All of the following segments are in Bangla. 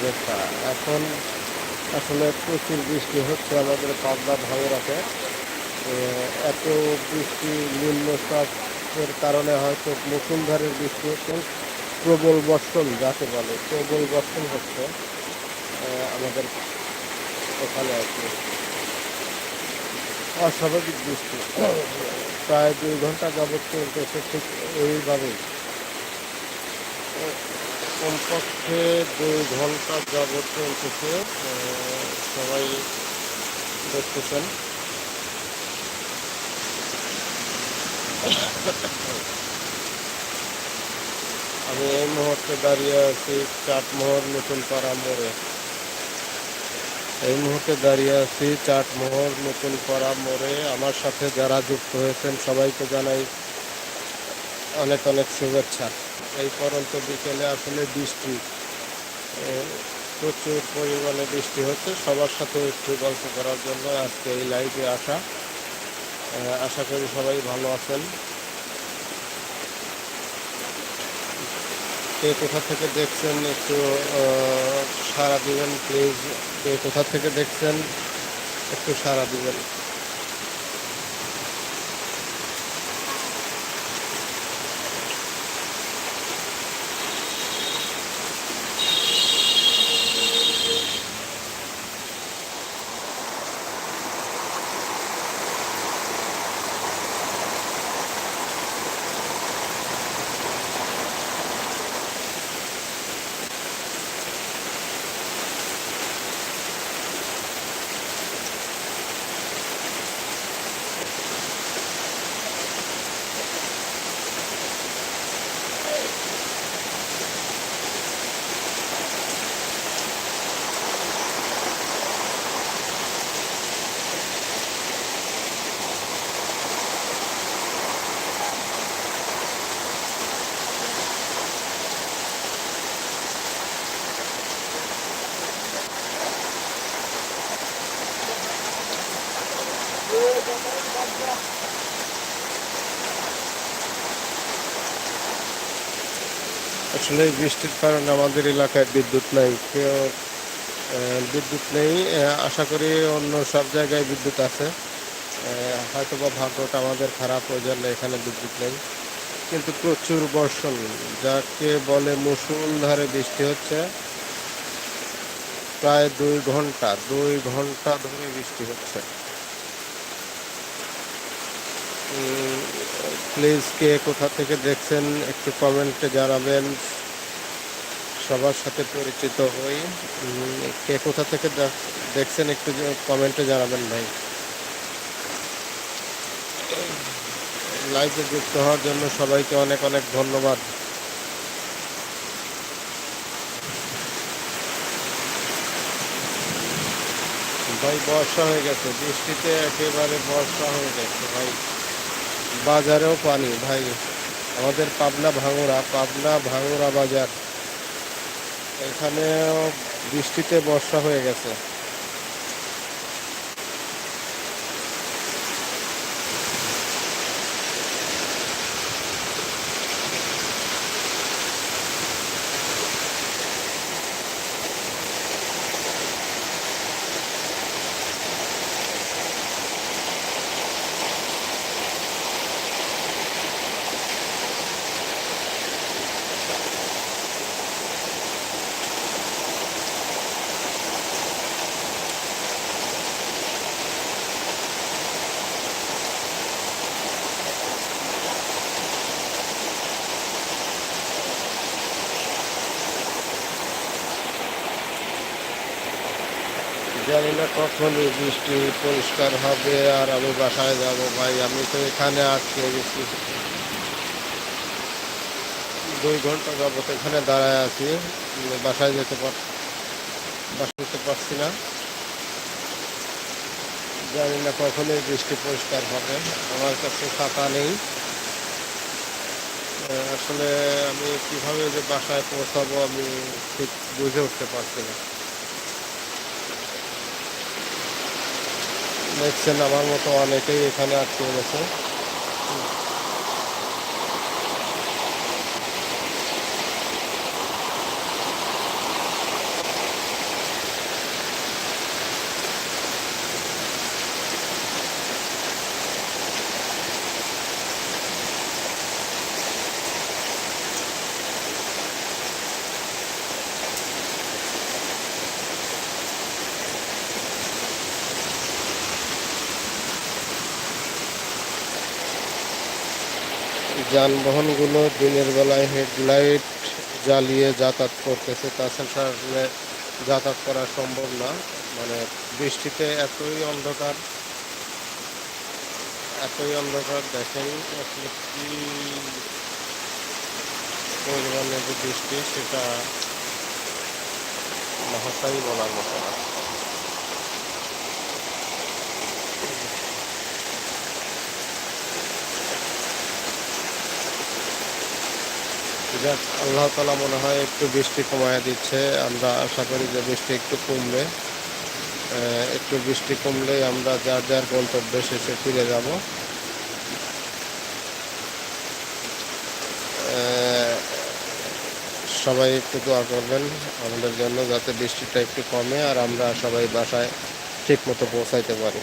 শুভেচ্ছা এখন আসলে প্রচুর বৃষ্টি হচ্ছে আমাদের পাবনা ভাঙরাতে এত বৃষ্টি, নিম্নচাপের কারণে হয়তো মুসুলধারের বৃষ্টি হচ্ছে, প্রবল বর্ষণ যাকে বলে, প্রবল বর্ষণ হচ্ছে আমাদের ওখানে কি। অস্বাভাবিক বৃষ্টি। প্রায় দুই ঘণ্টা যাবত চলতেছে ঠিক এইভাবেই। কমপক্ষে দুই ঘণ্টা যাবত চলতেছে সবাই দেখতেছেন। আমি এই মুহূর্তে দাঁড়িয়ে আছি চাটমোহর নতুন পাড়া মোড়ে। এই মুহূর্তে দাঁড়িয়ে আছি চাটমোহর নতুন পাড়া মোড়ে। আমার সাথে যারা যুক্ত হয়েছেন সবাইকে জানাই অনেক অনেক শুভেচ্ছা। এই পরন্ত বিকেলে আসলে বৃষ্টি প্রচুর পরিমাণে বৃষ্টি হচ্ছে। সবার সাথে একটু গল্প করার জন্য আজকে এই লাইভে আসা। আশা করি সবাই ভালো আছেন। কে কোথা থেকে দেখছেন একটু সাড়া দিবেন প্লিজ কে কোথা থেকে দেখছেন একটু সাড়া দিবেন। আসলে বৃষ্টির কারণে আমাদের এলাকায় বিদ্যুৎ নেই। কেউ বিদ্যুৎ নেই। আশা করি অন্য সব জায়গায় বিদ্যুৎ আছে। হয়তো বা ভাগ্যটা আমাদের খারাপ, ওই জন্য এখানে বিদ্যুৎ নেই। কিন্তু প্রচুর বর্ষণ, যাকে বলে মুসুলধারে বৃষ্টি হচ্ছে, প্রায় দুই ঘণ্টা দুই ঘণ্টা ধরে বৃষ্টি হচ্ছে। প্লিজ কে কোথা থেকে দেখছেন একটু কমেন্টে জানাবেন। সবার সাথে পরিচিত হই। কে কোথা থেকে দেখ- দেখছেন একটু কমেন্টে জানাবেন ভাই। লাইভে যুক্ত হওয়ার জন্য সবাইকে অনেক অনেক ধন্যবাদ। ভাই, বর্ষা হয়ে গেছে। বৃষ্টিতে একেবারে বর্ষা হয়ে গেছে ভাই। বাজারেও পানি। ভাই আমাদের পাবনা ভাঙুরা পাবনা ভাঙুরা বাজার। এখানেও বৃষ্টিতে বর্ষা হয়ে গেছে। জানি না কখন এই বৃষ্টি পরিষ্কার হবে আর আমি বাসায় যাব ভাই, আমি তো এখানে আটকে গেছি দুই ঘণ্টা যাবত এখানে দাঁড়ায় আছি বাসায় যেতে পার বাসায় যেতে পারছি না। জানি না কখন এই বৃষ্টি পরিষ্কার হবে, আমার কাছে ছাতা নেই। আসলে আমি কীভাবে যে বাসায় পৌঁছাবো আমি ঠিক বুঝে উঠতে পারছি না। দেখছেন আমার মতো অনেকেই এখানে আটকে গেছে। যানবাহনগুলো দিনের বেলায় হেডলাইট জ্বালিয়ে যাতায়াত করতেছে, তাছাড়া আসলে যাতায়াত করা সম্ভব না। মানে বৃষ্টিতে এতই অন্ধকার এতই অন্ধকার, দেখেন আসলে কি পরিমাণে যে বৃষ্টি, সেটা ভাষাই বলার মতো না। যাক, আল্লাহ তালা মনে হয় একটু বৃষ্টি কমায় দিচ্ছে। আমরা আশা করি যে বৃষ্টি একটু কমবে। একটু বৃষ্টি কমলেই আমরা যার যার গন্তব্যে শেষে ফিরে যাব। সবাই একটু দোয়া করবেন আমাদের জন্য যাতে বৃষ্টিটা একটু কমে আর আমরা সবাই বাসায় ঠিক মতো পৌঁছাইতে পারি।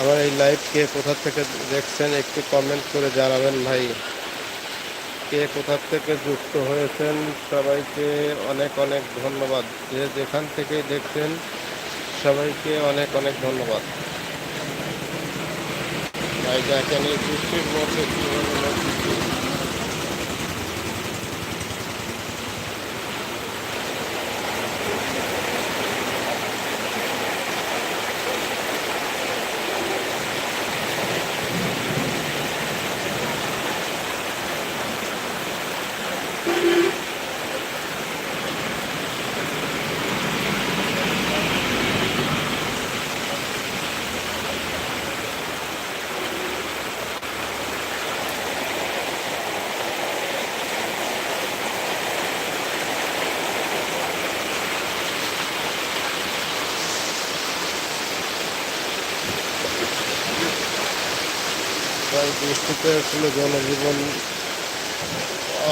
আমার এই লাইভ কে কোথা থেকে দেখছেন একটু কমেন্ট করে জানাবেন ভাই। কে কোথা থেকে যুক্ত হয়েছেন সবাইকে অনেক অনেক ধন্যবাদ। যে যেখান থেকে দেখছেন সবাইকে অনেক অনেক ধন্যবাদ। ভাই, দেখেন এই বৃষ্টির মধ্যে কীভাবে ভাই বৃষ্টিতে আসলে জনজীবন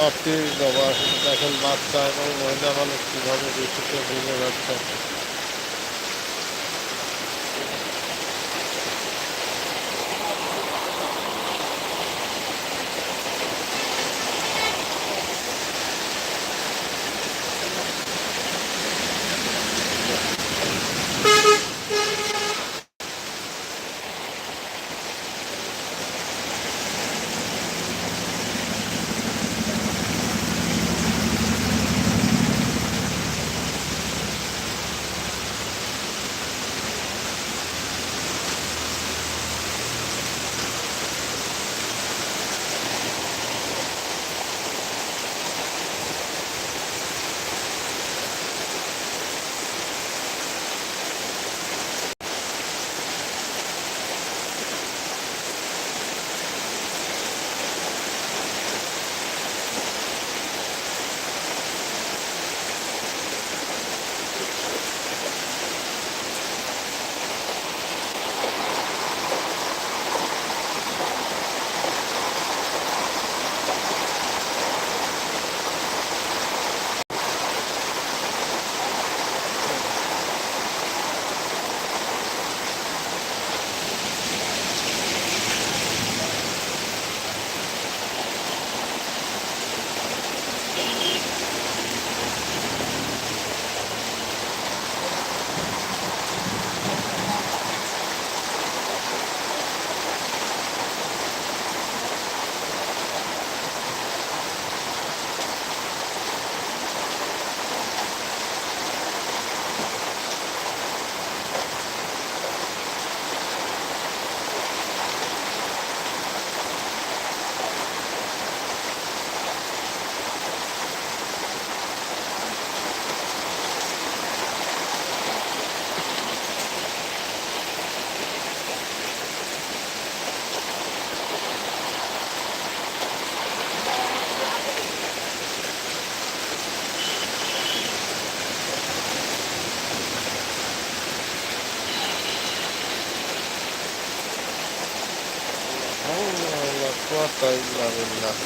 অতি দেওয়া দেখেন বাচ্চা এবং মহিলা মানুষ কীভাবে বৃষ্টিতে ভিজে যাচ্ছে? ったんだろうな。